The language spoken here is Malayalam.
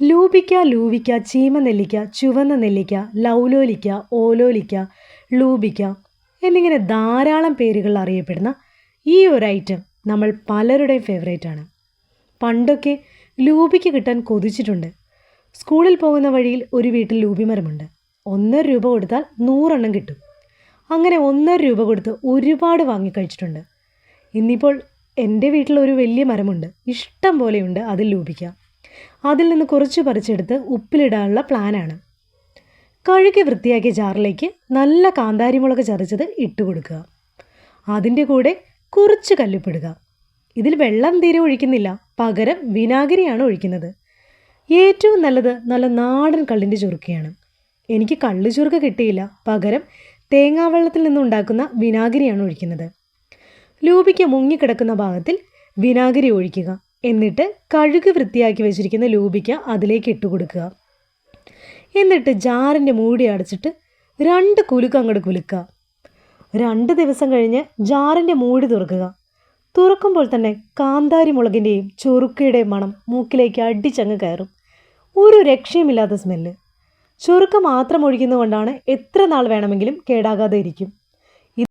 ലൂബിക്ക ലൂവിക്ക ചീമനെല്ലിക്ക ചുവന്ന നെല്ലിക്ക ലൗലോലിക്ക ഓലോലിക്ക ലൂപിക്ക എന്നിങ്ങനെ ധാരാളം പേരുകൾ അറിയപ്പെടുന്ന ഈ ഒരു ഐറ്റം നമ്മൾ പലരുടെയും ഫേവറേറ്റ് ആണ്. പണ്ടൊക്കെ ലൂപിക്ക് കിട്ടാൻ കൊതിച്ചിട്ടുണ്ട്. സ്കൂളിൽ പോകുന്ന വഴിയിൽ ഒരു വീട്ടിൽ ലൂപിമരമുണ്ട് ഒന്നര രൂപ കൊടുത്താൽ നൂറെണ്ണം കിട്ടും. അങ്ങനെ ഒന്നര രൂപ കൊടുത്ത് ഒരുപാട് വാങ്ങിക്കഴിച്ചിട്ടുണ്ട് ഇന്നിപ്പോൾ എന്റെ വീട്ടിൽ ഒരു വലിയ മരമുണ്ട്. ഇഷ്ടം പോലെയുണ്ട് അതിൽ ലൂപിക്ക അതിൽ നിന്ന് കുറച്ച് പറിച്ചെടുത്ത് ഉപ്പിലിടാനുള്ള പ്ലാനാണ്. കഴുകി വൃത്തിയാക്കിയ ജാറിലേക്ക് നല്ല കാന്താരിമുളക് ചതച്ചത് ഇട്ട് കൊടുക്കുക. അതിന്റെ കൂടെ കുറച്ച് കല്ലുപ്പിടുക. ഇതിൽ വെള്ളം തീരെ ഒഴിക്കുന്നില്ല. പകരം വിനാഗിരിയാണ് ഒഴിക്കുന്നത്. ഏറ്റവും നല്ലത് നല്ല നാടൻ കള്ളിന്റെ ചുറുക്കയാണ്. എനിക്ക് കള്ളു ചുരുക്ക കിട്ടിയില്ല. പകരം തേങ്ങാവെള്ളത്തിൽ നിന്നുണ്ടാക്കുന്ന വിനാഗിരിയാണ് ഒഴിക്കുന്നത്. ലൂപിക്ക് മുങ്ങിക്കിടക്കുന്ന ഭാഗത്തിൽ വിനാഗിരി ഒഴിക്കുക. എന്നിട്ട് കഴുകി വൃത്തിയാക്കി വെച്ചിരിക്കുന്ന ലൂബിക്ക അതിലേക്ക് ഇട്ട് കൊടുക്കുക. എന്നിട്ട് ജാറിന്റെ മൂടി അടച്ചിട്ട് രണ്ട് കുലുക്ക് അങ്ങോട്ട് കുലുക്കുക രണ്ട് ദിവസം കഴിഞ്ഞ് ജാറിന്റെ മൂടി തുറക്കുക. തുറക്കുമ്പോൾ തന്നെ കാന്താരി മുളകിന്റെയും ചൊറുക്കയുടെയും മണം മൂക്കിലേക്ക് അടിച്ചങ്ങ് കയറും. ഒരു രക്ഷയുമില്ലാത്ത സ്മെല്ല്. ചൊറുക്ക മാത്രം ഒഴിക്കുന്നതുകൊണ്ടാണ് എത്ര നാൾ വേണമെങ്കിലും കേടാകാതെ ഇരിക്കും.